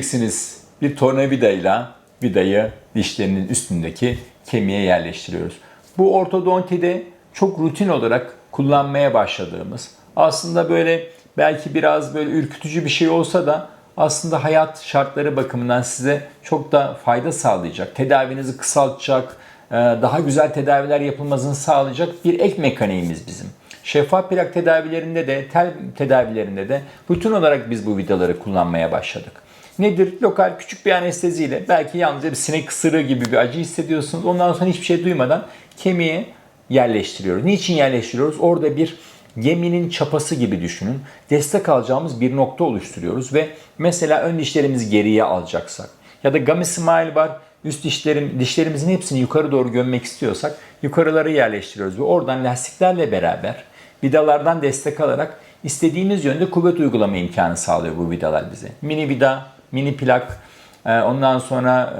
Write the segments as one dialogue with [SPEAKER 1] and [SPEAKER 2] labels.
[SPEAKER 1] Göreceksiniz bir tornavidayla vidayı dişlerinin üstündeki kemiğe yerleştiriyoruz. Bu ortodontide çok rutin olarak kullanmaya başladığımız aslında böyle belki biraz böyle ürkütücü bir şey olsa da aslında hayat şartları bakımından size çok da fayda sağlayacak. Tedavinizi kısaltacak, e, daha güzel tedaviler yapılmasını sağlayacak bir ek mekaniğimiz bizim. Şeffaf plak tedavilerinde de, tel tedavilerinde de rutin olarak biz bu vidaları kullanmaya başladık. Nedir? Lokal küçük bir anesteziyle belki yalnızca bir sinek ısırığı gibi bir acı hissediyorsunuz. Ondan sonra hiçbir şey duymadan kemiğe yerleştiriyoruz. Niçin yerleştiriyoruz? Orada bir geminin çapası gibi düşünün. Destek alacağımız bir nokta oluşturuyoruz ve mesela ön dişlerimizi geriye alacaksak ya da gummy smile var üst dişlerim, dişlerimizin hepsini yukarı doğru gömmek istiyorsak yukarıları yerleştiriyoruz ve oradan lastiklerle beraber vidalardan destek alarak istediğimiz yönde kuvvet uygulama imkanı sağlıyor bu vidalar bize. Mini vida, mini plak, e, ondan sonra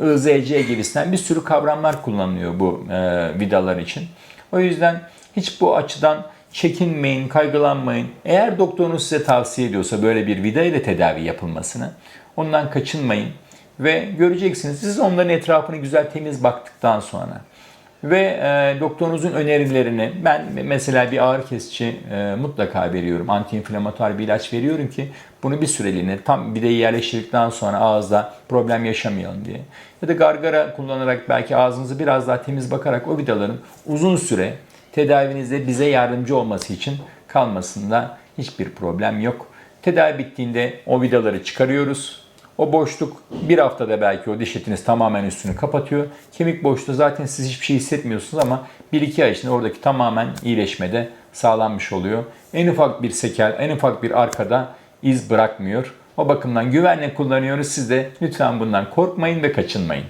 [SPEAKER 1] e, IZC gibisinden bir sürü kavramlar kullanılıyor bu e, vidalar için. O yüzden hiç bu açıdan çekinmeyin, kaygılanmayın. Eğer doktorunuz size tavsiye ediyorsa böyle bir vida ile tedavi yapılmasını ondan kaçınmayın. Ve göreceksiniz siz onların etrafını güzel temiz baktıktan sonra ve e, doktorunuzun önerilerini ben mesela bir ağrı kesici e, mutlaka veriyorum. Antiinflamatuar bir ilaç veriyorum ki bunu bir süreliğine tam videyi yerleştirdikten sonra ağızda problem yaşamayalım diye. Ya da gargara kullanarak belki ağzınızı biraz daha temiz bakarak o vidaların uzun süre tedavinizde bize yardımcı olması için kalmasında hiçbir problem yok. Tedavi bittiğinde o vidaları çıkarıyoruz. O boşluk bir haftada belki o diş etiniz tamamen üstünü kapatıyor. Kemik boşluğu zaten siz hiçbir şey hissetmiyorsunuz ama 1-2 ay içinde oradaki tamamen iyileşmede sağlanmış oluyor. En ufak bir sekel, en ufak bir arkada iz bırakmıyor. O bakımdan güvenle kullanıyoruz. Siz de lütfen bundan korkmayın ve kaçınmayın.